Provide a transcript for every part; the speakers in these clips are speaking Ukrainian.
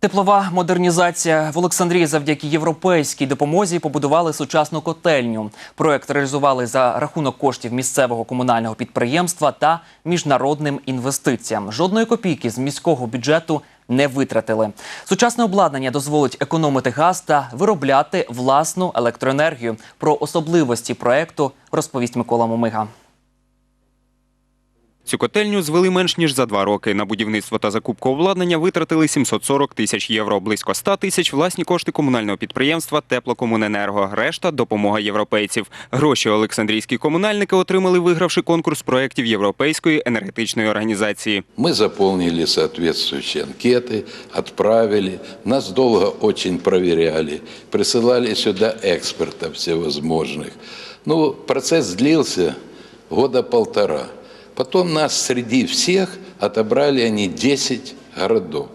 Теплова модернізація в Олександрії завдяки європейській допомозі побудували сучасну котельню. Проект реалізували за рахунок коштів місцевого комунального підприємства та міжнародним інвестиціям. Жодної копійки з міського бюджету не витратили. Сучасне обладнання дозволить економити газ та виробляти власну електроенергію. Про особливості проекту розповість Микола Мумига. Цю котельню звели менш ніж за два роки. На будівництво та закупку обладнання витратили 740 тисяч євро. Близько 100 тисяч власні кошти комунального підприємства Теплокомуненерго. Решта допомога європейців. Гроші Олександрійські комунальники отримали, вигравши конкурс проєктів Європейської енергетичної організації. Мы заполнили соответствующие анкеты, отправили. Нас долго очень проверяли. Присылали сюда экспертов всевозможных. Ну, процесс длился года полтора. Потом нас среди всех отобрали они 10 городов.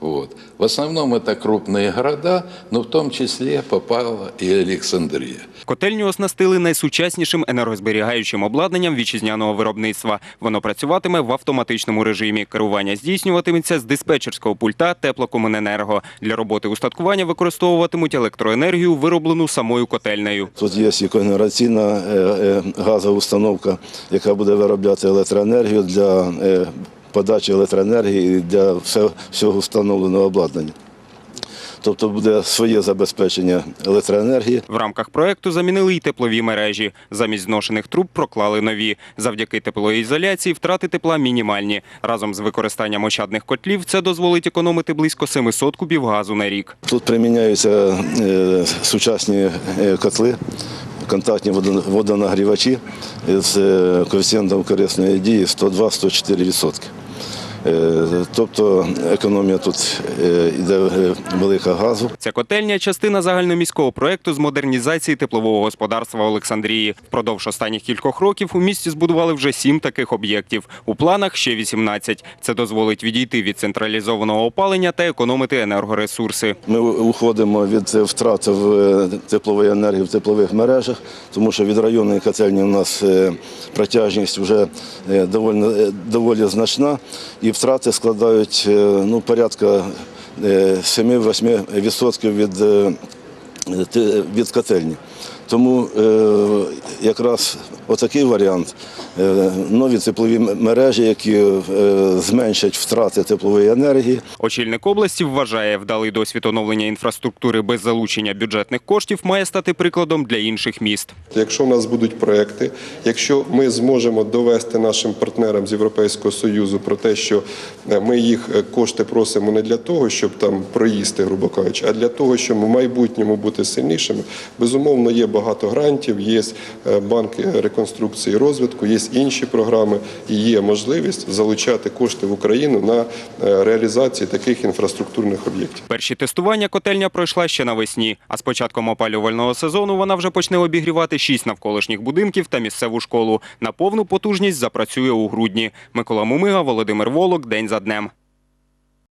Вот. В основном это крупные города, но в том числе попала и Александрия. Котельню оснастили найсучаснішим енергозберігаючим обладнанням вітчизняного виробництва. Воно працюватиме в автоматичному режимі. Керування здійснюватиметься з диспетчерського пульта Теплокомуненерго. Для роботи устаткування використовуватимуть електроенергію, вироблену самою котельнею. Тут є і когенераційна е, е, газова установка, яка буде виробляти електроенергію для е, подачі електроенергії для все- всього встановленого обладнання. Тобто буде своє забезпечення електроенергії. В рамках проекту замінили й теплові мережі. Замість зношених труб проклали нові. Завдяки теплоізоляції втрати тепла мінімальні. Разом з використанням ощадних котлів це дозволить економити близько 700 кубів газу на рік. Тут приміняються е, сучасні е, котли, контактні водо- водонагрівачі з е, коефіцієнтом корисної дії 102-104%. Е, Тобто економія тут е, йде е, велика газу. Ця котельня – частина загальноміського проекту з модернізації теплового господарства Олександрії. Впродовж останніх кількох років у місті збудували вже сім таких об'єктів. У планах ще 18. Це дозволить відійти від централізованого опалення та економити енергоресурси. Ми уходимо від втрат в е, теплової енергії в теплових мережах, тому що від районної котельні у нас е, протяжність вже е, доволі, е, доволі значна, і втрати складають е, ну, порядка е, 7-8% від, е, від котельні. Тому е, якраз отакий варіант. Е, нові теплові мережі, які е, зменшать втрати теплової енергії, Очільник області вважає, вдалий досвід оновлення інфраструктури без залучення бюджетних коштів має стати прикладом для інших міст. Якщо в нас будуть проекти, якщо ми зможемо довести нашим партнерам з Європейського Союзу про те, що ми їх кошти просимо не для того, щоб там проїсти, грубо кажучи, а для того, щоб в майбутньому бути сильнішими, безумовно, є багато грантів, є е, банк реконструкції і розвитку, є інші програми, і є можливість залучати кошти в Україну на е, реалізацію таких інфраструктурних об'єктів. Перші тестування котельня пройшла ще навесні, а з початком опалювального сезону вона вже почне обігрівати шість навколишніх будинків та місцеву школу. На повну потужність запрацює у грудні. Микола Мумига, Володимир Волок. День за днем.